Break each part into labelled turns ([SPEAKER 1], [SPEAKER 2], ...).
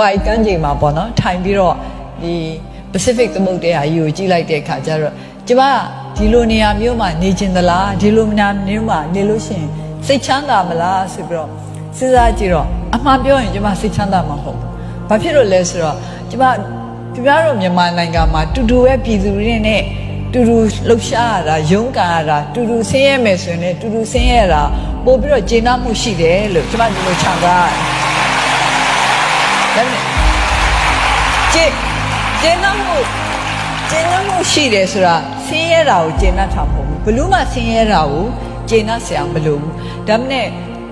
[SPEAKER 1] ဝိုက်ကန်းချိန်မှာပေါ့နော်ထိုင်ပြီးတော့ဒီ Pacific သမုဒ္ဒရာကြီးကိုကြည့်လိုက်တဲ့အခါကျတော့ကျမဒီလိုနေရာမျိုးမှာနေချင်သလားဒီလိုနေရာမျိုးမှာနေလို့ရှိရင်စိတ်ချမ်းသာမလားဆိုပြီးတော့စဉ်းစားကြည့်တော့အမှန်ပြောရင်ကျမစိတ်ချမ်းသာမှာမဟုတ်ဘူး။ဘာဖြစ်လို့လဲဆိုတော့ကျမပြပြတော့မြန်မာနိုင်ငံမှာတူတူပဲပြည်သူတွေနဲ့တူတူလှုပ်ရှားရတာရုန်းကန်ရတာတူတူဆင်းရဲမယ်ဆိုရင်လည်းတူတူဆင်းရဲတာပို့ပြီးတော့ကျေနပ်မှုရှိတယ်လို့ကျမဒီလိုခြံထားရတယ်။ဒါပေမဲ့ ကျင့်ကျင့်နှမှုကျင့်နှမှုရှိတယ်ဆိုတာဆင်းရဲတာကိုကျင့်နှတာမဟုတ်ဘူးဘလို့မှဆင်းရဲတာကိုကျင့်နှဆရာမလိုဘူးဒါပေမဲ့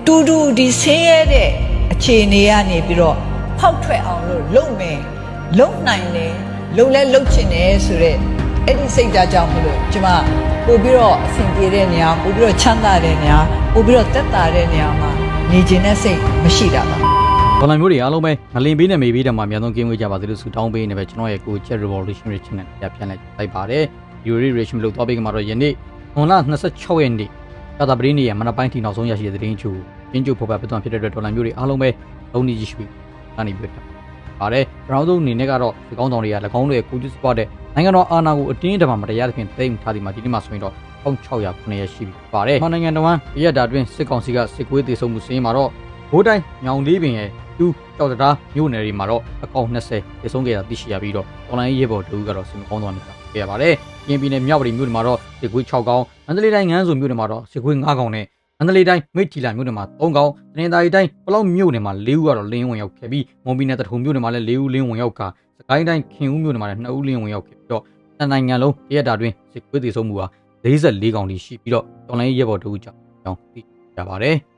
[SPEAKER 1] တူတူဒီဆင်းရဲတဲ့အခြေအနေကနေပြီးတော့ဖောက်ထွက်အောင်လို့လုပ်မယ်လုပ်နိုင်တယ်လုပ်လဲလုပ်ချင်တယ်ဆိုတော့အဲ့ဒီစိတ်ဓာတ်ကြောင့်မလို့ကျမပို့ပြီးတော့အဆင်ပြေတဲ့နေရာပို့ပြီးတော့ချမ်းသာတဲ့နေရာပို့ပြီးတော့တက်တာတဲ့နေရာမှာနေခြင်းနဲ့စိတ်မရှိတာပါ
[SPEAKER 2] ဒေါ်လာမျိုးတွေအားလုံးပဲငလင်ပေးနဲ့မေပေးတဲ့မှာအများဆုံးကင်းဝေးကြပါစေလို့ဆုတောင်းပေးနေပဲကျွန်တော်ရဲ့ကို Chat Revolution Channel ပြပြန်လိုက်လိုက်ပါတယ် Yuri Rich မလို့တော့ပေးကမှာတော့ယနေ့ဟွန်လ26ရက်နေ့ကာတာပရင်းနေရဲ့မနက်ပိုင်းထိနောက်ဆုံးရရှိတဲ့သတင်းချို့ရင်းချို့ဖော်ပြပြသွန်ဖြစ်တဲ့အတွက်ဒေါ်လာမျိုးတွေအားလုံးပဲလုံးနေကြည့်ရှိကနေပြတ်ပါတယ်ပထမဆုံးအနေနဲ့ကတော့ဒီကောင်းဆောင်တွေက၎င်းတို့ရဲ့ကိုကျစ်စပွားတဲ့နိုင်ငံတော်အာဏာကိုအတင်းအဓမ္မမတရားသဖြင့်သိမ်းထားဒီမှာဒီနေ့မှဆိုရင်တော့1609ရက်ရှိပြီပါတယ်။နိုင်ငံတော်ဝန်ရက်တာတွင်စစ်ကောင်စီကစစ်ကွေးတေဆုံးမှုစင်းမှာတော့ဘိုးတိုင်းညောင်လေးပင်ရဲ့ တူတောက်တရာမြို့နယ်တွေမှာတော့အကောင်20ရေဆုံးခဲ့တာသိရှိရပြီးတော့ online ရေပေါ်တူကတော့စင်မကောင်းသွားနေတာပြရပါတယ်။ပြင်ပြည်နယ်မြောက်ပြည်မြို့တွေမှာတော့စစ်ကွေး6ကောင်၊မန္တလေးတိုင်းငန်းစုမြို့တွေမှာတော့စစ်ကွေး9ကောင်နဲ့မန္တလေးတိုင်းမိတ်တီလာမြို့နယ်မှာ3ကောင်၊တနင်္သာရီတိုင်းပလောက်မြို့နယ်မှာ4ဦးကတော့လင်းဝင်ရောက်ခဲ့ပြီးမွန်ပြည်နယ်တထုံမြို့နယ်မှာလည်း4ဦးလင်းဝင်ရောက်ကာစကိုင်းတိုင်းခင်ဦးမြို့နယ်မှာလည်း2ဦးလင်းဝင်ရောက်ခဲ့ပြီးတော့နိုင်ငံလုံးတရက်တာတွင်စစ်ကွေးတည်ဆုံးမှုဟာ44ကောင်တိရှိပြီးတော့ online ရေပေါ်တူကြောင့်သိရပါတယ်။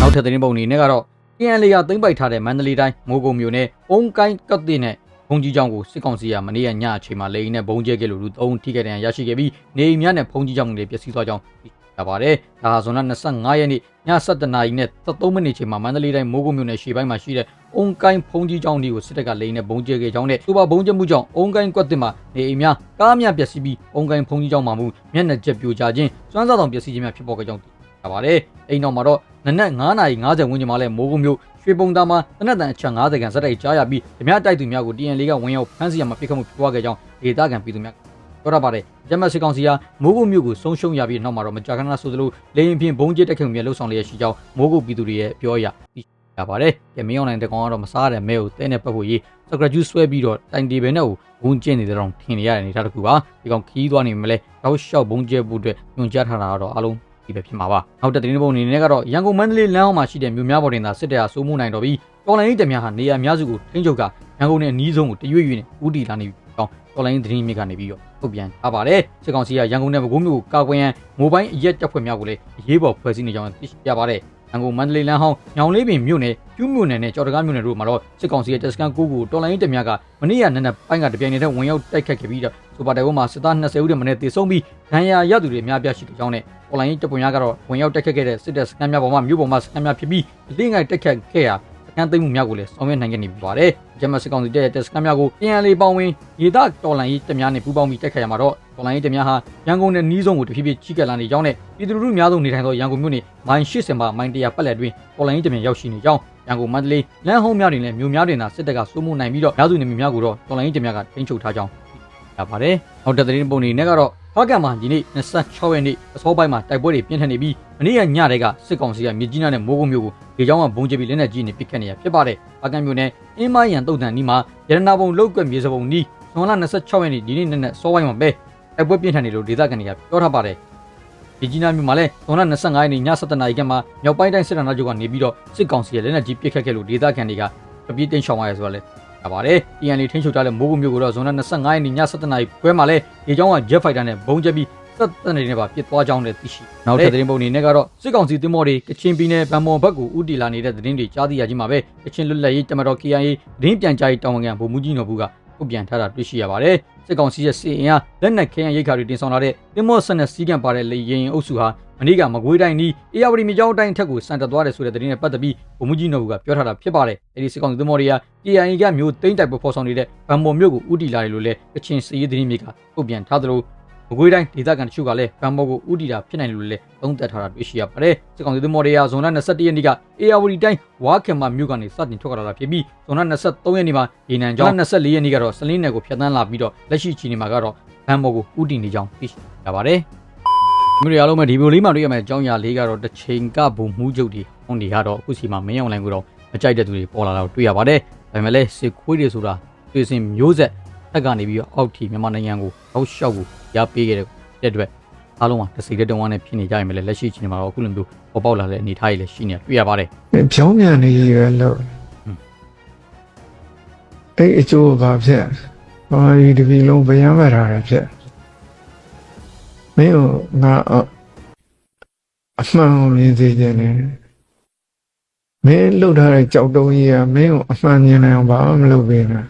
[SPEAKER 2] နောက်ထပ်သတင်းပုံအနေနဲ့ကတော့ KN လေယာသိမ့်ပိုက်ထားတဲ့မန္တလေးတိုင်းမိုးကုံမြို့နယ်အုံကိုင်းကတ်တဲ့နဲ့ဘုံကြီးကျောင်းကိုစစ်ကောင်စီကမနေ့ကညအချိန်မှာလေရင်နဲ့ဘုံကျဲခဲ့လို့လူ၃ထိခဲ့တဲ့ရရှိခဲ့ပြီးနေအိမ်များနဲ့ဘုံကြီးကျောင်းတွေပျက်စီးသွားကြောင်းသိရပါတယ်။ဒါဟာဇွန်လ25ရက်နေ့ည7:00နာရီနဲ့13မိနစ်ချိန်မှာမန္တလေးတိုင်းမိုးကုံမြို့နယ်ရှေ့ပိုင်းမှာရှိတဲ့အုံကိုင်းဘုံကြီးကျောင်းဒီကိုစစ်တပ်ကလေရင်နဲ့ဘုံကျဲခဲ့ကြောင်းနဲ့စူပါဘုံကျဲမှုကြောင့်အုံကိုင်းကွက်တစ်မှာနေအိမ်များကားများပျက်စီးပြီးအုံကိုင်းဘုံကြီးကျောင်းမှာမူမျက်နှာကျက်ပြိုကျခြင်းစွမ်းစားဆောင်ပျက်စီးခြင်းများဖြစ်ပေါ်ခဲ့ကြောင်းသိရပါတယ်။အိမ်တော်မှာတော့ နနက်9:50ဝန်းကျင်မှာလဲမိုးကုံမြို့ရွှေပုံသားမှာတနက်တန်အချက်90ခန်းစက်တိုက်ကြားရပြီးဓမြတိုက်သူများကို TN လေးကဝင်ရောက်ဖမ်းဆီးရမှာပြစ်ခတ်မှုဖြစ်ပွားခဲ့ကြောင်းဒေသခံပြည်သူများပြောရပါတယ်။ဂျမတ်စစ်ကောင်စီဟာမိုးကုံမြို့ကိုဆုံးရှုံးရပြီးနောက်မှာတော့မကြာခဏဆိုသလိုလေရင်ဖြင့်ဘုံကျစ်တက်ခဲ့မှုများလှုပ်ဆောင်လျက်ရှိကြောင်းမိုးကုံပြည်သူတွေရဲ့ပြောရသိရပါတယ်။ကဲမင်းအောင်နိုင်တဲ့ကောင်ကတော့မစားတဲ့မဲကိုတဲနဲ့ပတ်ဖို့ရေးစကရဂျူးဆွဲပြီးတော့တိုင်တီဘယ်နဲ့ကိုဘုံကျင်းနေတဲ့တော့ထင်နေရတဲ့အနေအထားတစ်ခုပါ။ဒီကောင်ခီးသွားနေမလဲတောက်လျှောက်ဘုံကျဲဖို့အတွက်ညွှန်ကြားထားတာကတော့အလုံး ဒီပဲဖြစ်မှာပါနောက်တဲ့တင်းပုံအနေနဲ့ကတော့ရန်ကုန်မန္တလေးလမ်းအောင်မှာရှိတဲ့မြို့များပေါ်တင်သာစစ်တပ်အားစိုးမိုးနိုင်တော့ပြီးတော်လိုင်းရေးတများဟာနေရာများစုကိုထိန်းချုပ်ကရန်ကုန်နဲ့အနီးဆုံးကိုတရွေ့ရွေ့နဲ့ဦးတည်လာနေပြီးတော့တော်လိုင်းသတင်းမြစ်ကနေပြီးတော့ထုတ်ပြန်ထားပါတယ်စစ်ကောင်စီကရန်ကုန်နဲ့ပဲခူးမြို့ကိုကာကွယ်ရန်မိုဘိုင်းအရက်တပ်ဖွဲ့များကိုလည်းအရေးပေါ်ဖွဲ့စည်းနေကြောင်းသိရှိရပါတယ် ရန်ကုန်မန္တလေးလမ်းဟောင်းညောင်လေးပင်မြို့နယ်ကျူးမြို့နယ်နဲ့ကြော်တကားမြို့နယ်တို့မှာတော့စစ်ကောင်စီရဲ့တပ်စခန်း9ခုတော်လိုင်းရေးတများကမနေ့ကနက်နက်ပိုင်းကတပြိုင်နက်တည်းဝင်ရောက်တိုက်ခတ်ခဲ့ပြီးတော့စူပါတိုင်ဝမ်မှာစစ်သား20ဦးတည်းမနေ့တည်ဆုံးပြီးဒဏ်ရာရသူတွေအများပြားရှိတဲ့ကြောင်းနဲ့ online တပ်ပုံများကတော့ဝင်ရောက်တက်ခတ်ခဲ့တဲ့စစ်တပ်စခန်းများပေါ်မှာမြို့ပေါ်မှာစခန်းများဖြစ်ပြီးအလင်းငိုက်တက်ခတ်ခဲ့ရာ စခန်းသိမ်းမှုများကိုလည်းဆောင်ရွက်နိုင်ခဲ့နေပြီပါတယ်။ဂျမတ်စစ်ကောင်စီတပ်ရဲ့တပ်စခန်းများကိုပြန်လည်ပေါင်းဝင်ရေတပ်တော်လှန်ရေးတပ်များနဲ့ပူးပေါင်းပြီးတက်ခတ်ရမှာတော့တော်လှန်ရေးတပ်များဟာရန်ကုန်နဲ့နီးဆုံးကိုတဖြည်းဖြည်းချီးကပ်လာနေကြောင်းနဲ့ပြည်သူလူထုများစုနေထိုင်သောရန်ကုန်မြို့နယ်မိုင်80မှာမိုင်100ပတ်လည်တွင်တော်လှန်ရေးတပ်များရောက်ရှိနေကြောင်းရန်ကုန်မန္တလေးလမ်းဟုံးများတွင်လည်းမြို့များတွင်သာစစ်တပ်ကစိုးမိုးနိုင်ပြီးတော့များစုနေမြို့များကိုတော့တော်လှန်ရေးတပ်များကထိန်းချုပ်ထားကြောင်းရပါတယ်။နောက်တဲ့သတင်းပုံတွေနဲ့ကတော့ ဖားကန်မှာဒီနေ့26ရက်နေ့အစောပိုင်းမှာတိုက်ပွဲတွေပြင်းထန်နေပြီးမနေ့ကညတည်းကစစ်ကောင်စီကမြစ်ကြီးနားနဲ့မိုးကုတ်မြို့ကိုလေကြောင်းကဘုံကျပြီးလက်နက်ကြီးနဲ့ပစ်ခတ်နေရဖြစ်ပါတယ်။ဖားကန်မြို့နယ်အင်းမယန်တုတ်တန်နီးမှာရတနာဘုံလောက်ကွက်မြေစပုံနီးဇွန်လ26ရက်နေ့ဒီနေ့နေ့နဲ့စောပိုင်းမှာပဲတိုက်ပွဲပြင်းထန်နေလို့ဒေသခံတွေကပြောထားပါတယ်။မြစ်ကြီးနားမြို့မှာလည်းဇွန်လ25ရက်နေ့ည7:00နာရီခန့်မှာမြောက်ပိုင်းတိုင်းစစ်တပ်ချုပ်ကနေပြီးတော့စစ်ကောင်စီရဲ့လက်နက်ကြီးပစ်ခတ်ခဲ့လို့ဒေသခံတွေကပြပြတင်းရှောင်ရရဲဆိုတော့လေ ရပါတယ်။ EN လေးထိန်းချုပ်ထားတဲ့မိုးကုတ်မြို့ကိုတော့ဇွန်လ25ရက်နေ့ည7:00နာရီခွဲမှာလဲရေကြောင်းက Jet Fighter နဲ့ဘုံကျက်ပြီးစက်တန်တွေနဲ့ပါပစ်သွားကြောင်းလည်းသိရှိ။နောက်ထပ်သတင်းပုံအနေနဲ့ကတော့စစ်ကောင်စီတင်မော်တွေကချင်ပြည်နယ်ဗန်မော်ဘက်ကိုဥတီလာနေတဲ့သတင်းတွေကြားသိရခြင်းမှာပဲကချင်လွတ်လပ်ရေးတမတော် KIA သတင်းပြန်ကြားရေးတာဝန်ခံဗိုလ်မှူးကြီးနော်ဘူးကထုတ်ပြန်ထားတာတွေ့ရှိရပါတယ်။စစ်ကောင်စီရဲ့စီအင်အားလက်နက်ခဲယမ်းရိတ်ခါတွေတင်ဆောင်လာတဲ့တင်မော့ဆက်နဲ့စီးကံပါတဲ့လေရင်အုပ်စုဟာ မနေ့ကမကွေးတိုင်းနီးအေရဝတီမြေကြောင်းတိုင်းထက်ကိုစံတက်သွားတယ်ဆိုတဲ့သတင်းနဲ့ပတ်သက်ပြီးဗိုလ်မှူးကြီးနော်ဘူးကပြောထားတာဖြစ်ပါတယ်။အဲဒီစစ်ကောင်စီသမော်တွေက KIA ကမျိုးသိမ့်တိုက်ပွဲဖော်ဆောင်နေတဲ့ဗန်မော်မြို့ကိုဥတီလာတယ်လို့လည်းကချင်စီးရေးသတင်းမြေကထုတ်ပြန်ထားသလိုမကွေးတိုင်းဒေသခံတချို့ကလည်းဗန်မော်ကိုဥတီတာဖြစ်နိုင်တယ်လို့လည်းသုံးသပ်ထားတာတွေ့ရှိရပါတယ်။စစ်ကောင်စီသမော်တွေကဇွန်လ21ရက်နေ့ကအေရဝတီတိုင်းဝါခင်မမြို့ကနေစတင်ထွက်လာတာဖြစ်ပြီးဇွန်လ23ရက်နေ့မှာရေနံကျောင်း24ရက်နေ့ကတော့စလင်းနယ်ကိုဖျက်ဆီးလာပြီးတော့လက်ရှိချိန်မှာကတော့ဗန်မော်ကိုဥတီနေကြောင်းသိရှိရပါတယ်။ မြို့ရအောင်မဲ့ဒီဗီဒီယိုလေးမှာတွေ့ရမယ့်အကြောင်းအရာလေးကတော့တစ်ချိန်ကဘုံမှုချုပ်တွေဟောင်းတွေကတော့အခုစီမှာမင်းအောင်လိုင်းကိုတော့မကြိုက်တဲ့သူတွေပေါ်လာတော့တွေ့ရပါတယ်။ဒါပေမဲ့လည်းစစ်ခွေးတွေဆိုတာတွေ့စင်မျိုးဆက်တက်ကနေပြီးတော့အောက်ထီမြန်မာနိုင်ငံကိုအောက်လျှောက်ကိုရပေးခဲ့တဲ့အတွက်အားလုံးကတစ်စိတ်တည်းတုံးဝါနဲ့ဖြစ်နေကြရင်လည်းလက်ရှိချိန်မှာတော့အခုလိုမျိုးပေါ်ပေါက်လာတဲ့အနေအထားတွေလည်းရှိနေတာတွေ့ရပါတယ်
[SPEAKER 3] ဖြောင်းမြန်နေရလို့
[SPEAKER 2] ဟွန်း
[SPEAKER 3] အဲ့အကျိုးဘာဖြစ်ဘာဒီတပြီလုံးဗျမ်းမထားရဖြစ် မင်းတို့ငါအအမှန်ကိုမြင်စေခြင်းနဲ့မင်းလှုပ်ထားတဲ့ကြောက်တုံးကြီးကမင်းကိုအမှန်မြင်နိုင်အောင်ဘာမှမလုပ်ပေးနဲ့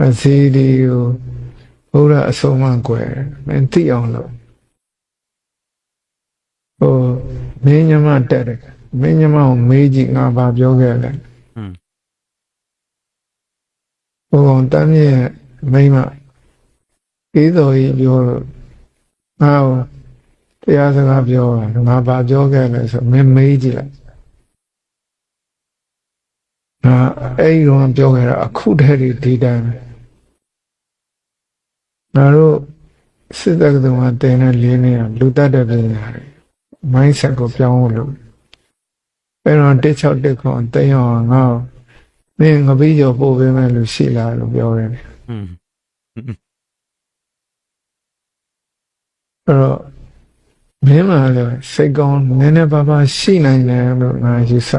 [SPEAKER 3] အစီဒီကိုဘုရားအဆုံးမကွယ်မင်းသိအောင်လုပ်ဟိုမင်းညမတက်တယ်မင်းညမကိုမေးကြည့်ငါဘာပြောခဲ့လဲ။
[SPEAKER 2] ဟွန်း
[SPEAKER 3] ဘုံကောင်တမ်းမြင့်မိမအေးတော်ကြီးပြောလို့ ငါ့ကိုတရားစကားပြောတာငါဘာပြောခဲ့လဲဆိုမင်းမေးကြည့်လိုက်ငါအဲ့ဒီတော့ပြောခဲ့တာအခုတည်းဒီဒီတိုင်းပဲငါတို့စစ်တပ်ကတည်းကတင်တဲ့လေးနေရလူတတ်တဲ့ပညာတွေ mindset ကိုပြောင်းလို့အဲ့တော့16တက်ခွန်တိတ်အောင်ငါ့ကိုမင်းငပိကျော်ပို့ပေးမယ်လို့ရှိလားလို့ပြောတယ်။
[SPEAKER 2] ဟွန်း
[SPEAKER 3] အဲ့တော့မင်းမလည်းစိတ်ကောင်းနည်းနည်းပါးပါးရှိနိုင်တယ်လို့ငါယူဆ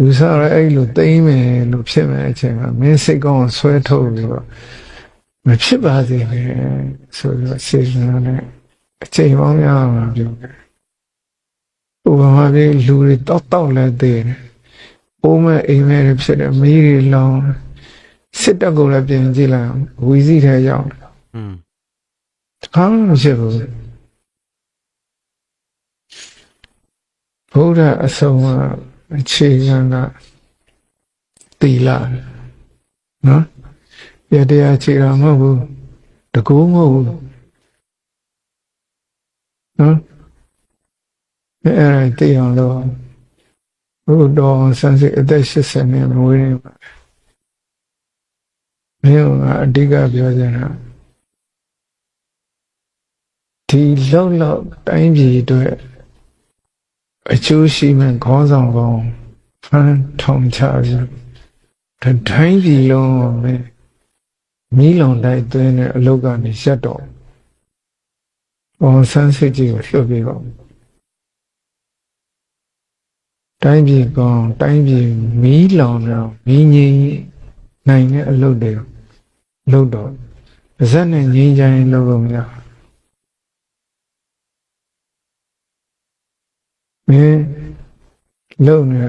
[SPEAKER 3] ယူဆရအဲ့လိုသိမ့်မယ်လို့ဖြစ်မယ်အချိန်မှာမင်းစိတ်ကောင်းကိုဆွဲထုတ်ပြီးတော့မဖြစ်ပါစေနဲ့ဆိုပြီးတော့စေစနာနဲ့အချိန်ပေါင်းများမှာပြောတယ်ဥပမာပြလူတွေတောက်တောက်လဲသေးတယ်အိုးမဲ့အိမ်မဲ့တွေဖြစ်တယ်မီးတွေလောင်စစ်တပ်ကိုလည်းပြင်ကြည့်လိုက်အောင်ဝီစီထဲရောက်တယ်။
[SPEAKER 2] ဟွန်း
[SPEAKER 3] တခါမှမရှိဘူးဘုရားအဆုံးအအခြေခံကတီလာနော်ရတရားအခြေတာမဟုတ်ဘူးတကူမဟုတ်ဘူးနော်အဲ့အဲ့ဒါသိအောင်လို့ဘုတော်ဆန်းစစ်အသက်80နဲ့မွေးနေပါမင်းကအဓိကပြောချင်တာ ဒီလောက်လောက်တိုင်းပြည်အတွက်အကျိုးရှိမဲ့ခေါင်းဆောင်ကောင်းဖန်ထောင်ချပြီးဒီတိုင်းပြည်လုံးကိုပဲမီးလောင်တိုက်သွင်းတဲ့အလုပ်ကနေရှက်တော့ဘောင်ဆန်းစစ်ကြီးကိုလှုပ်ပြီးတော့တိုင်းပြည်ကောင်းတိုင်းပြည်မီးလောင်တော့မီးငြိမ်းနိုင်တဲ့အလုပ်တွေလုပ်တော့ပါဇက်နဲ့ငြိမ်းချမ်းရေးလုပ်လို့မရဘူး မင်းလုံနေ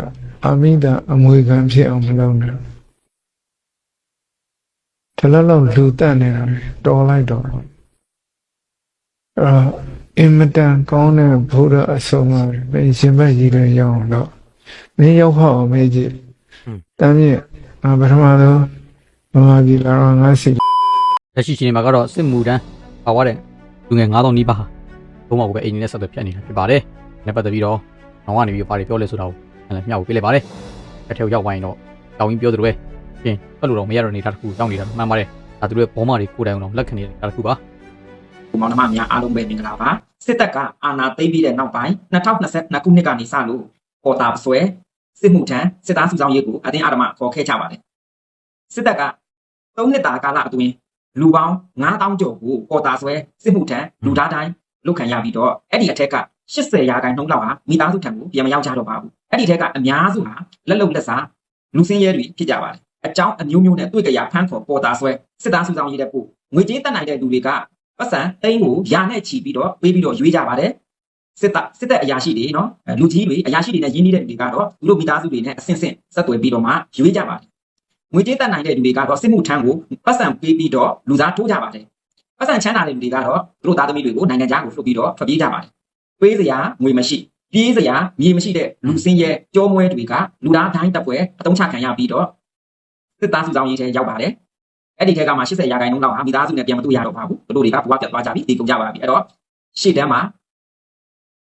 [SPEAKER 3] အမိတာအမွေခံဖြစ်အောင်မလုပ်နဲ့တလောက်လောက်လူတက်နေတာပဲတော်လိုက်တော့အဲ့တော့အင်မတန်ကောင်းတဲ့ဘုရားအဆုံးအမပဲမင်းရှင်ဘက်ကြီးတွေရောက်အောင်တော့မင်းရောက်ဟောက်မေးကြည့်တမ်းမြင့်အပထမဆုံးမမကြီးလာတော့ငါစီ
[SPEAKER 2] လက်ရှိချိန်မှာကတော့စစ်မှုတန်းပါသွားတဲ့လူငယ်9000နီးပါးဟာဘုံမှာပဲအိမ်နေနဲ့ဆက်သွယ်ဖြတ်နေတာဖြစ်ပါတယ်။ နဲ့ပတ်သက်ပြီးတော့နောက်ကနေပြီးပါတွေပြောလဲဆိုတာကိုလည်းမျှဝေပေးလိုက်ပါတယ်။အထက်ရောက်ဝိုင်းတော့တောင်းရင်းပြောသလိုပဲရှင်ဘက်လိုတော့မရတော့နေတာတစ်ခုတောင်းနေတာမှန်ပါတယ်။ဒါသူတို့ရဲ့ဘောမတွေကိုယ်တိုင်အောင်လက်ခံနေတာတစ်ခုပါ
[SPEAKER 4] မောင်နှမများအားလုံးပဲမင်္ဂလာပါစစ်တပ်ကအာဏာသိမ်းပြီးတဲ့နောက်ပိုင်း2022ခုနှစ်ကနေစလို့ပေါ်တာဆွဲစစ်မှုထမ်းစစ်သားစုဆောင်ရေးကိုအတင်းအဓမ္မခေါ်ခဲ့ကြပါတယ်စစ်တပ်က3နှစ်တာကာလအတွင်းလူပေါင်း9000ကျော်ကိုပေါ်တာဆွဲစစ်မှုထမ်းလူသားတိုင်းလုတ်ခံရပြီးတော့အဲ့ဒီအထက်က 80ရာခိုင်နှုန်းလောက်ဟာမိသားစုထံကိုပြန်မရောက်ကြတော့ပါဘူးအဲ့ဒီထက်ကအများစုဟာလက်လုံလက်စားလူစင်းရဲတွေဖြစ်ကြပါတယ်အကြောင်းအမျိုးမျိုးနဲ့တွေ့ကြရဖမ်းခေါ်ပေါ်တာဆွဲစစ်သားစုဆောင်ရေးတဲ့ပို့ငွေကြေးတက်နိုင်တဲ့လူတွေကပတ်စံတိန်းကိုယာနဲ့ချီပြီးတော့ပေးပြီးတော့ရွေးကြပါတယ်စစ်တပ်စစ်တပ်အရာရှိတွေနော်အဲလူကြီးတွေအရာရှိတွေနဲ့ရင်းနှီးတဲ့လူတွေကတော့သူတို့မိသားစုတွေနဲ့အဆင့်ဆင့်ဆက်သွယ်ပြီးတော့မှရွေးကြပါတယ်ငွေကြေးတက်နိုင်တဲ့လူတွေကတော့စစ်မှုထမ်းကိုပတ်စံပေးပြီးတော့လူသားထိုးကြပါတယ်ပတ်စံချမ်းသာတဲ့လူတွေကတော့သူတို့သားသမီးတွေကိုနိုင်ငံခြားကိုလွှတ်ပြီးတော့ထွက်ပြေးကြပါတယ် ပေးစရာငွေမရှိပြေးစရာမြေမရှိတဲ့လူစင်းရဲ့ကြောမွဲတွေကလူသားတိုင်းတပ်ပွဲအတုံးချခံရပြီးတော့စစ်သားစုဆောင်ရေးထဲရောက်ပါတယ်အဲ့ဒီထဲကမှ80ရာခိုင်နှုန်းလောက်ဟာမိသားစုနဲ့ပြန်မတွေ့ရတော့ပါဘူးတို့တွေကဘဝပြတ်သွားကြပြီတည်ကုန်ကြပါပြီအဲ့တော့ရှေ့တန်းမှာ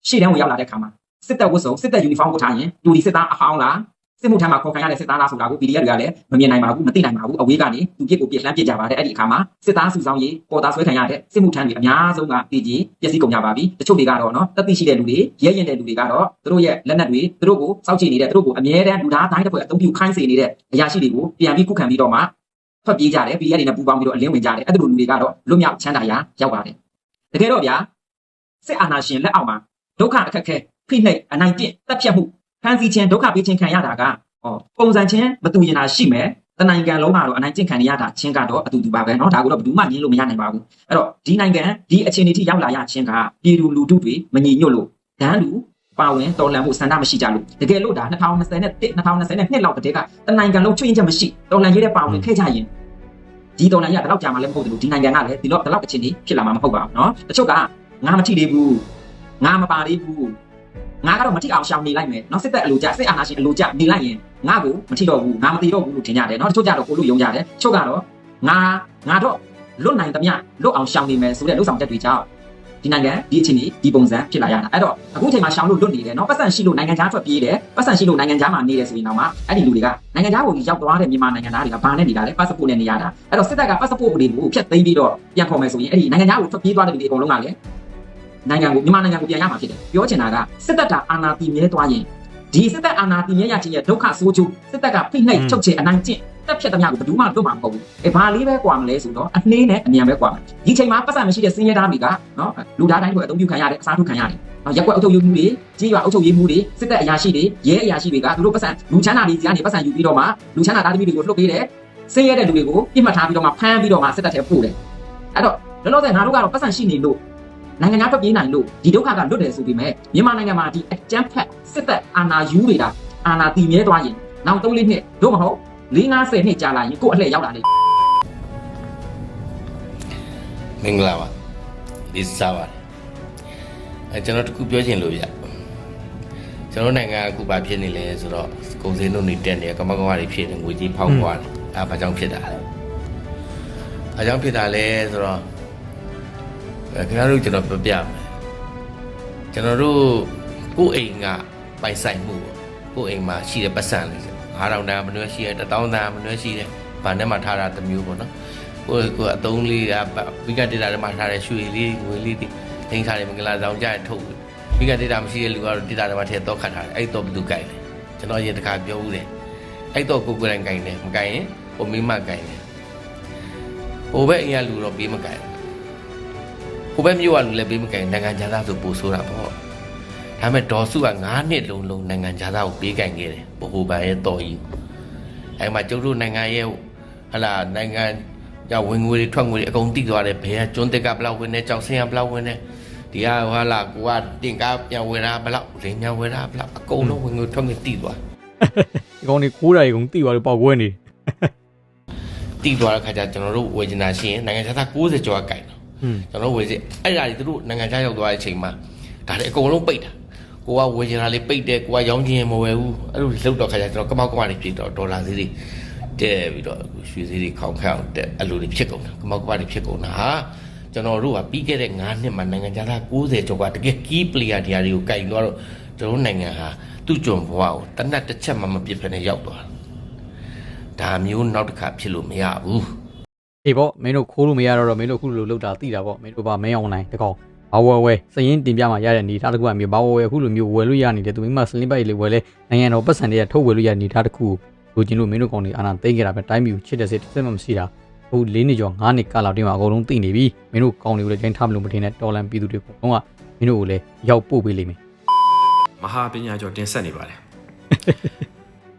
[SPEAKER 4] ရှေ့တန်းကိုရောက်လာတဲ့ခါမှာစစ်တပ်ဝတ်စုံစစ်တပ်ယူနီဖောင်းဝတ်ထားရင်လူဒီစစ်သားအဟောင်းလား စစ်မှုထမ်းမှာခေါ်ခံရတဲ့စစ်သားလားဆိုတာကို PDF တွေကလည်းမမြင်နိုင်ပါဘူးမသိနိုင်ပါဘူးအဝေးကနေသူပြစ်ကိုပြစ်လှမ်းပြစ်ကြပါတယ်အဲ့ဒီအခါမှာစစ်သားစုဆောင်ရေးပေါ်သားဆွဲခံရတဲ့စစ်မှုထမ်းတွေအများဆုံးကပြည်ကြီးပျက်စီးကုန်ကြပါပြီတချို့တွေကတော့နော်တက်သိရှိတဲ့လူတွေရဲရင်တဲ့လူတွေကတော့သူတို့ရဲ့လက်နက်တွေသူတို့ကိုစောင့်ကြည့်နေတဲ့သူတို့ကိုအမြဲတမ်းလူသားတိုင်းတစ်ဖွဲ့အသုံးပြုခိုင်းစေနေတဲ့အရာရှိတွေကိုပြန်ပြီးခုခံပြီးတော့မှထွက်ပြေးကြတယ် PDF တွေနဲ့ပူးပေါင်းပြီးတော့အလင်းဝင်ကြတယ်အဲ့ဒီလိုလူတွေကတော့လွတ်မြောက်ချမ်းသာရာရောက်ပါတယ်တကယ်တော့ဗျာစစ်အာဏာရှင်လက်အောက်မှာဒုက္ခအခက်ခဲဖိနှိပ်အနိုင်ကျင့်တပ်ဖြတ်မှု ဖမ်းဆီးခြင်းဒုက္ခပေးခြင်းခံရတာကဟောပုံစံချင်းမတူရင်တာရှိမယ်တနိုင်ငံလုံးမှာတော့အနိုင်ကျင့်ခံရတာချင်းကတော့အတူတူပါပဲเนาะဒါကိုတော့ဘယ်သူမှညင်းလို့မရနိုင်ပါဘူးအဲ့တော့ဒီနိုင်ငံဒီအခြေအနေထိရောက်လာရခြင်းကပြည်သူလူထုတွေမညီညွတ်လို့ဒန်းလူပါဝင်တော်လှန်မှုဆန္ဒမရှိကြလို့တကယ်လို့ဒါ2020နဲ့2020လောက်တည်းကတနိုင်ငံလုံးချွင်းချက်မရှိတော်လှန်ရေးတဲ့ပါဝင်ခဲ့ကြရင်ဒီတော်လှန်ရေးကတလောက်ကြာမှလည်းမဟုတ်ဘူးဒီနိုင်ငံကလည်းဒီတော့တလောက်အခြေအနေဖြစ်လာမှာမဟုတ်ပါဘူးเนาะတချို့ကငါမထိသေးဘူးငါမပါသေးဘူး ငါကတော့မထိအောင်ရှောင်နေလိုက်မယ်နော်စစ်သက်အလိုကျစစ်အာဏာရှင်အလိုကျနေလိုက်ရင်ငါ့ကိုမထိတော့ဘူးငါမသိတော့ဘူးလို့ထင်ကြတယ်နော်တချို့ကြတော့ကိုလူယုံကြတယ်ချို့ကတော့ငါငါတော့လွတ်နိုင်သမျှလွတ်အောင်ရှောင်နေမယ်ဆိုတဲ့လှုပ်ဆောင်ချက်တွေကြောင့်ဒီနိုင်ငံဒီအချိန်ကြီးဒီပုံစံဖြစ်လာရတာအဲ့တော့အခုအချိန်မှာရှောင်လို့လွတ်နေတယ်နော်ပတ်စံရှိလို့နိုင်ငံခြားထွက်ပြေးတယ်ပတ်စံရှိလို့နိုင်ငံခြားမှာနေတယ်ဆိုရင်တော့မှအဲ့ဒီလူတွေကနိုင်ငံခြားကိုရောက်သွားတဲ့မြန်မာနိုင်ငံသားတွေကဘာနဲ့နေတာလဲပတ်စပို့နဲ့နေရတာအဲ့တော့စစ်တပ်ကပတ်စပို့တွေကိုဖျက်သိမ်းပြီးတော့ပြန်ခေါ်မယ်ဆိုရင်အဲ့ဒီနိုင်ငံခြားကိုထွက်ပြေးသွားတဲ့လူတွေအကုန်လုံးကလည်း နိုင်ငံကိုမြန်မာနိုင်ငံကိုပြန်ရမှာဖြစ်တယ်ပြောချင်တာကစစ်တပ်ကအာဏာတည်မြဲသွားရင်ဒီစစ်တပ်အာဏာတည်မြဲရခြင်းရဲ့ဒုက္ခဆိုးကျိုးစစ်တပ်ကဖိနှိပ်ချုပ်ချယ်အနိုင်ကျင့်တက်ဖြတ်သမျှကိုဘယ်သူမှလွတ်မှာမဟုတ်ဘူးအဲဘာလေးပဲကွာမလဲဆိုတော့အနှေးနဲ့အမြန်ပဲကွာမယ်ဒီချိန်မှာပတ်စံမရှိတဲ့စင်းရဲသားတွေကနော်လူသားတိုင်းကိုအသုံးပြုခံရတယ်အစားထိုးခံရတယ်နော်ရက်ွက်အုပ်ချုပ်ရေးမှုတွေကြီးရွာအုပ်ချုပ်ရေးမှုတွေစစ်တပ်အရာရှိတွေရဲအရာရှိတွေကသူတို့ပတ်စံလူချမ်းသာတွေစီကနေပတ်စံယူပြီးတော့မှလူချမ်းသာသားသမီးတွေကိုလွတ်ပေးတယ်စင်းရဲတဲ့လူတွေကိုပြစ်မှတ်ထားပြီးတော့မှဖမ်းပြီးတော့မှစစ်တပ်ထဲပို့တယ်အဲ့တော့လောလောဆယ်ငါတို့ကတော့ပတ်စံရှိနေလို့ နိုင်ငံသားထွက်ပြေးနိုင်လို့ဒီဒုက္ခကလွတ်တယ်ဆိုပေမဲ့မြန်မာနိုင်ငံမှာဒီအကြမ်းဖက်စစ်တပ်အာဏာယူတွေကအာဏာတည်မြဲသွားရင်နောက်3-4နှစ်တို့မဟုတ်၄50နှစ်ကြာလာရင်ကိုယ့်အလှည့်ရောက်လာလိမ့်
[SPEAKER 5] မင်္ဂလာပါလေးစားပါတယ်အဲကျွန်တော်တခုပြောချင်လို့ဗျကျွန်တော်နိုင်ငံကအခုဘာဖြစ်နေလဲဆိုတော့ကုန်စည်နှုန်းတွေတက်နေကမကမတွေဖြစ်နေငွေကြီးဖောက်သွားတယ်အဲဘာကြောင့်ဖြစ်တာလဲဘာကြောင့်ဖြစ်တာလဲဆိုတော့အဲ ခင်ဗျားတို့ကျွန်တော်ပြပြမယ်ကျွန်တော်တို့ကိုယ့်အိမ်ကပိုင်ဆိုင်မှုပေါ့ကိုယ့်အိမ်မှာရှိတဲ့ပတ်စံလေး9000တန်းမနှွဲရှိတယ်1000တန်းမနှွဲရှိတယ်ဗန်ထဲမှာထားတာတစ်မျိုးပေါ့နော်ကိုယ်ကိုယ်အသုံးလေးကဝိကဒေတာတွေမှာထားတဲ့ရွှေလေးငွေလေးတွေထိန်းထားတယ်မင်္ဂလာဆောင်ကြရထုတ်ဝိကဒေတာမရှိတဲ့လူကတော့ဒေတာတွေမှာထည့်တော့ခတ်ထားတယ်အဲ့တော့ဘယ်သူကြိုက်လဲကျွန်တော်ရင်တခါပြောဦးတယ်အဲ့တော့ကိုကိုယ်တိုင်ကြိုက်တယ်မကြိုက်ရင်ဟိုမိမကြိုက်တယ်ဟိုဘက်အရင်လူတော့ပေးမကြိုက် ဟိုဘက်မြို့ကလူလည်းပေးမကြိုက်နိုင်ငံခြားသားဆိုပို့ဆိုတာပေါ့ဒါပေမဲ့ဒေါ်စုက9နှစ်လုံးလုံးနိုင်ငံခြားသားကိုပေးကြိုက်ခဲ့တယ်ဘိုဟိုဘန်ရဲ့တော်ကြီးအဲ့မှာကျုပ်တို့နိုင်ငံရဲ့ဟလာနိုင်ငံ။ကြောင့်ဝင်ငွေတွေထွက်ငွေတွေအကုန်တိသွားတယ်။ဘယ်ကကျွန်းတက်ကဘလောက်ဝင်နေကြောက်စင်းကဘလောက်ဝင်နေဒီကဟာလာကိုကတင်ကားပြန်ဝင်တာဘလောက်ရင်းပြန်ဝင်တာဘလောက်အကုန်လုံးဝင်ငွေထွက်ငွေတိသွား
[SPEAKER 2] ဒီကောင်တွေခိုးတာတွေကုန်တိသွားလို့ပေါက်ကွဲနေ။
[SPEAKER 5] တိသွားတဲ့ခါကျကျွန်တော်တို့ဝေချင်တာရှိရင်နိုင်ငံခြားသား60ကျော်ကကြိုက်တော့
[SPEAKER 2] ဟွန်း
[SPEAKER 5] ကျွန်တော်တို့ဝေစီအဲ့ဒါတွေသူတို့နိုင်ငံခြားရောက်သွားတဲ့အချိန်မှာဒါတွေအကုန်လုံးပိတ်တာ။ကိုကဝေချင်တာလေးပိတ်တယ်ကိုကရောင်းချင်ရင်မဝယ်ဘူးအဲ့လိုလှုပ်တော့ခါကျကျွန်တော်ကမောက်ကမောက်တွေဖြစ်တော့ဒေါ်လာဈေးတွေတဲပြီးတော့ရွှေဈေးတွေခေါင်ခေါင်တက်အဲ့လိုတွေဖြစ်ကုန်တာကမောက်ကမောက်တွေဖြစ်ကုန်တာဟာကျွန်တော်တို့ကပြီးခဲ့တဲ့9နှစ်မှာနိုင်ငံခြားသား60ကျော်ကတကယ် key player တရားတွေကိုကင်သွားတော့ကျွန်တော်တို့နိုင်ငံဟာသူ့ကြုံဘဝကိုတနတ်တစ်ချက်မှမပြစ်ဖက်နဲ့ရောက်သွားတာဒါမျိုးနောက်တစ်ခါဖြစ်လို့မရဘူး
[SPEAKER 2] အေးပေါ့မင်းတို့ခိုးလို့မရတော့တော့မင်းတို့ခုလိုလောက်တာတိတာပေါ့မင်းတို့ပါမင်းအောင်နိုင်တကောင်ဘာဝဲဝဲစရင်တင်ပြမှာရတဲ့အနေထားတစ်ခုကမျိုးဘာဝဲဝဲအခုလိုမျိုးဝယ်လို့ရနေတယ်သူမိမစလင်းပိုက်လေးဝယ်လဲနိုင်ငံတော်ပတ်စံတွေကထုတ်ဝယ်လို့ရတဲ့အနေထားတစ်ခုကိုလိုချင်လို့မင်းတို့ကောင်တွေအာနာသိမ်းကြတာပဲတိုင်းပြည်ကိုချစ်တဲ့စိတ်တစ်စက်မှမရှိတာအခု၄နှစ်ကျော်၅နှစ်ကာလတင်းမှာအကုန်လုံးသိနေပြီမင်းတို့ကောင်တွေကိုလည်းကျင်းထားမလို့မထင်နဲ့တော်လန်ပြည်သူတွေကတော့ကမင်းတို့ကိုလည်းရောက်ပို့ပေးလိမ့်မယ်
[SPEAKER 6] မဟာပညာကျော်တင်ဆက်နေပါတယ်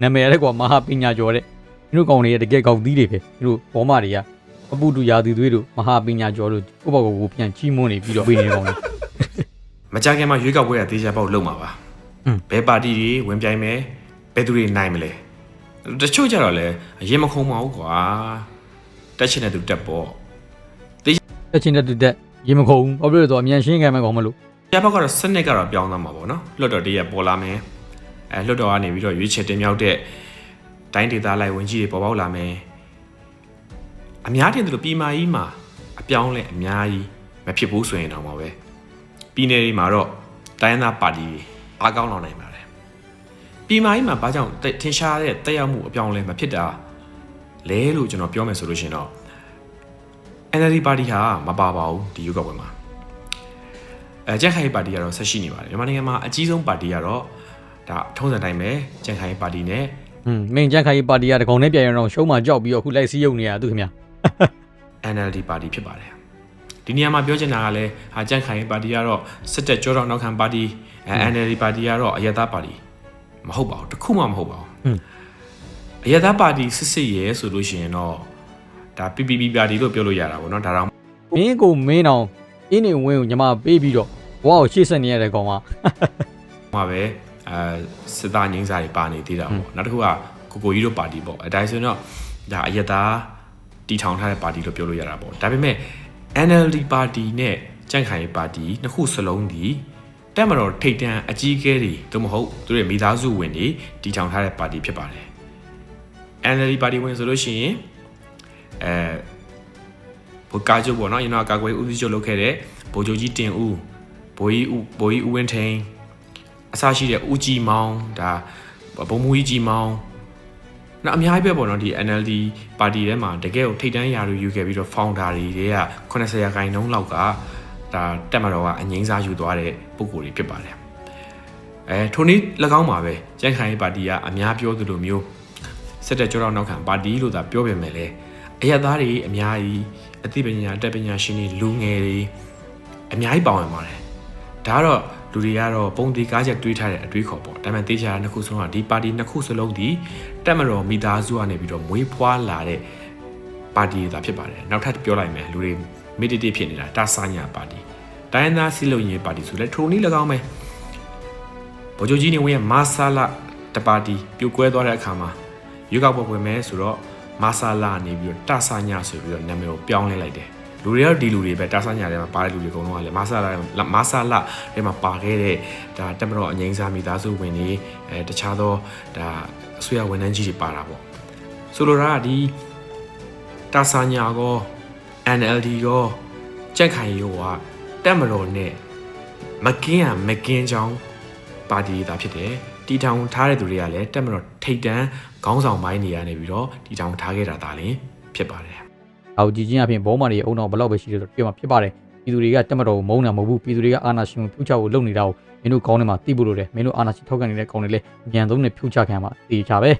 [SPEAKER 2] နာမည်လည်းကွာမဟာပညာကျော်တဲ့မင်းတို့ကောင်တွေရဲ့တကယ်ကောင်သီးတွေပဲမင်းတို့ဘောမတွေက အပူတူရာသီသွေးတို့မဟာပညာကျော်တို့ကိုယ့်ဘက်ကိုပြန်ချီးမွမ်းနေပြီးတော့ပေးနေကောင်တွေ
[SPEAKER 6] မကြခင်မှာရွေးကောက်ပွဲကတေချာပေါက်လုံးမှာပါ
[SPEAKER 2] ဟွန်း
[SPEAKER 6] ဘယ်ပါတီတွေဝင်ပြိုင်မယ်ဘယ်သူတွေနိုင်မလဲတချို့ကြတော့လည်းအရင်မခုံပါဘူးကွာတက်ချင်တဲ့သူတက်ပေါ့
[SPEAKER 2] တက်ချင်းတဲ့တူတက်ရေမခုံဘာဖြစ်လို့လဲဆိုတော့အမြန်ရှင်းခံမဲ့ကောင်မလို့
[SPEAKER 6] ပြဘက်ကတော့စနစ်ကတော့ပြောင်းသွားမှာပေါ့နော်လွတ်တော်တရက်ပေါ်လာမယ်အဲလွတ်တော်ကနေပြီးတော့ရွေးချယ်တင်မြှောက်တဲ့တိုင်းဒေသလိုက်ဝင်ကြီးတွေပေါ်ပေါက်လာမယ် အများတင်တယ်လို့ပြည်မာကြီးမှာအပြောင်းလဲအများကြီးမဖြစ်ဘူးဆိုရင်တော့မှာပဲပြည်နယ်တွေမှာတော့တိုင်းရင်းသားပါတီတွေအားကောင်းလာနိုင်ပါတယ်ပြည်မာကြီးမှာဘာကြောင့်ထင်ရှားတဲ့တက်ရောက်မှုအပြောင်းလဲမဖြစ်တာလဲလို့ကျွန်တော်ပြောမယ်ဆိုလို့ရှိရင်တော့ NLD ပါတီဟာမပါပါဘူးဒီရွေးကောက်ပွဲမှာအဲကြက်ခိုင်ပါတီကတော့ဆက်ရှိနေပါတယ်မြန်မာနိုင်ငံမှာအကြီးဆုံးပါတီကတော့ဒါထုံးစံတိုင်းပဲကြက်ခိုင်ပါတီနဲ့
[SPEAKER 2] ဟွန်းမင်းကြန့်ခိုင်ပါတီကတကောင်နဲ့ပြန်ရအောင်ရှုံးမှကြောက်ပြီးတော့အခုလိုက်စည်းရုံနေရသူခင်ဗျာ
[SPEAKER 6] NLD ပါတီဖြစ်ပါတယ်ဒီနေရာမှာပြောချင်တာကလည်းဟာကြက်ခိုင်ပါတီကတော့စစ်တပ်ကြောတော့နောက်ခံပါတီအဲ NLD ပါတီကတော့အယက်သားပါတီမဟုတ်ပါဘူးတစ်ခုမှမဟုတ်ပါဘူး
[SPEAKER 2] ဟွန်း
[SPEAKER 6] အယက်သားပါတီစစ်စစ်ရဲဆိုလို့ရှိရင်တော့ဒါ PPP ပါတီလို့ပြောလို့ရတာပေါ့နော်ဒါတော့
[SPEAKER 2] မင်းကိုမင်းအောင်အင်းနေဝင်းကိုညီမပေးပြီးတော့ဘဝကိုရှေ့ဆက်နေရတဲ့ကောင်က
[SPEAKER 6] မှာပဲအဲစစ်သားငိမ့်စာတွေပါနေသေးတာပေါ့နောက်တစ်ခုကကိုကိုကြီးတို့ပါတီပေါ့အဲဒါဆိုရင်တော့ဒါအယက်သား တီထောင်ထားတဲ့ပါတီလို့ပြောလို့ရတာပေါ့ဒါပေမဲ့ NLD ပါတီနဲ့ကြန့်ခိုင်ပါတီနှစ်ခုစလုံးဒီတက်မတော်ထိတ်တန့်အကြီးအကဲတွေသို့မဟုတ်သူတို့ရဲ့မိသားစုဝင်တွေတီထောင်ထားတဲ့ပါတီဖြစ်ပါတယ် NLD ပါတီဝင်ဆိုလို့ရှိရင်အဲဘုကားချုပ်ပေါ့နော်ရင်တော့ကာကွယ်ဦးစီးချုပ်လုပ်ခဲ့တဲ့ဗိုလ်ချုပ်ကြီးတင်ဦးဘိုးကြီးဦးဘိုးကြီးဦးဝင်းထိန်အစရှိတဲ့ဦးကြီးမောင်ဒါဘုံမူကြီးကြီးမောင် နောက်အများကြီးပဲပေါ့နော်ဒီ NLD ပါတီထဲမှာတကယ်ကိုထိတ်တန်းရာလူယူခဲ့ပြီးတော့ founder တွေတွေက80ရာခိုင်နှုန်းလောက်ကဒါတက်မတော်ကအငိမ့်စားယူသွားတဲ့ပုံကိုယ်တွေဖြစ်ပါတယ်အဲထိုနည်း၎င်းပါပဲကျန်းခိုင်ရေးပါတီကအများပြောသလိုမျိုးစစ်တပ်ကြောတော့နောက်ခံပါတီလို့သာပြောပေမဲ့လည်းအရသားတွေအများကြီးအသိပညာတက်ပညာရှင်တွေလူငယ်တွေအများကြီးပါဝင်ပါတယ်ဒါကတော့ လူတွေကတော့ပုံတီကားချက်တွေးထားတဲ့အတွေးခေါ်ပေါ့ဒါပေမဲ့တေးချာနှစ်ခုစလုံးကဒီပါတီနှစ်ခုစလုံးဒီတက်မတော်မိသားစုကနေပြီးတော့မွေးဖွားလာတဲ့ပါတီတွေသာဖြစ်ပါတယ်နောက်ထပ်ပြောလိုက်မယ်လူတွေမိတိတိဖြစ်နေတာတာဆာညာပါတီတိုင်းရင်းသားစီလုံရေးပါတီဆိုလဲထိုနည်း၎င်းပဲဗိုလ်ချုပ်ကြီးနေဝင်ရဲ့မာဆာလာတပါတီပြိုကွဲသွားတဲ့အခါမှာရွေးကောက်ပွဲဝင်မယ်ဆိုတော့မာဆာလာနေပြီးတော့တာဆာညာဆိုပြီးတော့နာမည်ကိုပြောင်းလဲလိုက်တယ် လူတွေကတော့ဒီလူတွေပဲတာဆာညာထဲမှာပါတဲ့လူတွေအကုန်လုံးကလည်းမာဆာလာမာဆာလာထဲမှာပါခဲ့တဲ့ဒါတက်မတော်အငိမ့်စားမိသားစုဝင်တွေအဲတခြားသောဒါအစိုးရဝန်ထမ်းကြီးတွေပါတာပေါ့ဆိုလိုတာကဒီတာဆာညာကော NLD ရောကြက်ခိုင်ရောကတက်မတော်နဲ့မကင်းရမကင်းချောင်းပါတီတာဖြစ်တယ်တီထောင်ထားတဲ့သူတွေကလည်းတက်မတော်ထိတ်တန်းခေါင်းဆောင်ပိုင်းနေရနေပြီးတော့တီထောင်ထားခဲ့တာဒါလည်းဖြစ်ပါတယ်
[SPEAKER 2] အောက်ကြည့်ချင်းအပြင်ဘောမာတွေအုံတော့ဘလောက်ပဲရှိတယ်ဆိုတော့ပြောမှာဖြစ်ပါတယ်ပြည်သူတွေကတက်မတော်ကိုမုန်းတာမဟုတ်ဘူးပြည်သူတွေကအာဏာရှင်ကိုဖြုတ်ချဖို့လုပ်နေတာကိုမင်းတို့ကောင်းနေမှာသိဖို့လိုတယ်မင်းတို့အာဏာရှင်ထောက်ခံနေတဲ့ကောင်းတွေလည်းအမြန်ဆုံးနဲ့ဖြုတ်ချခံမှာသိချပဲ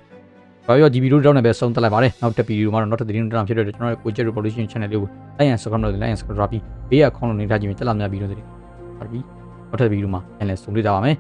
[SPEAKER 2] ဘာပြောဒီဗီဒီယိုတောင်းနေပဲဆုံးသက်လိုက်ပါတယ်နောက်တစ်ဗီဒီယိုမှာတော့နောက်တစ်သတင်းတောင်းဖြစ်တဲ့ကျွန်တော်ရဲ့ကိုကျက် revolution channel လေးကို like and subscribe လုပ်တယ် like and subscribe ပြီးဘေးကခေါင်းလုံးနေထားခြင်းတက်လာများဗီဒီယိုတွေပါပြီနောက်တစ်ဗီဒီယိုမှာပြန်လည်ဆုံတွေ့ကြပါမယ်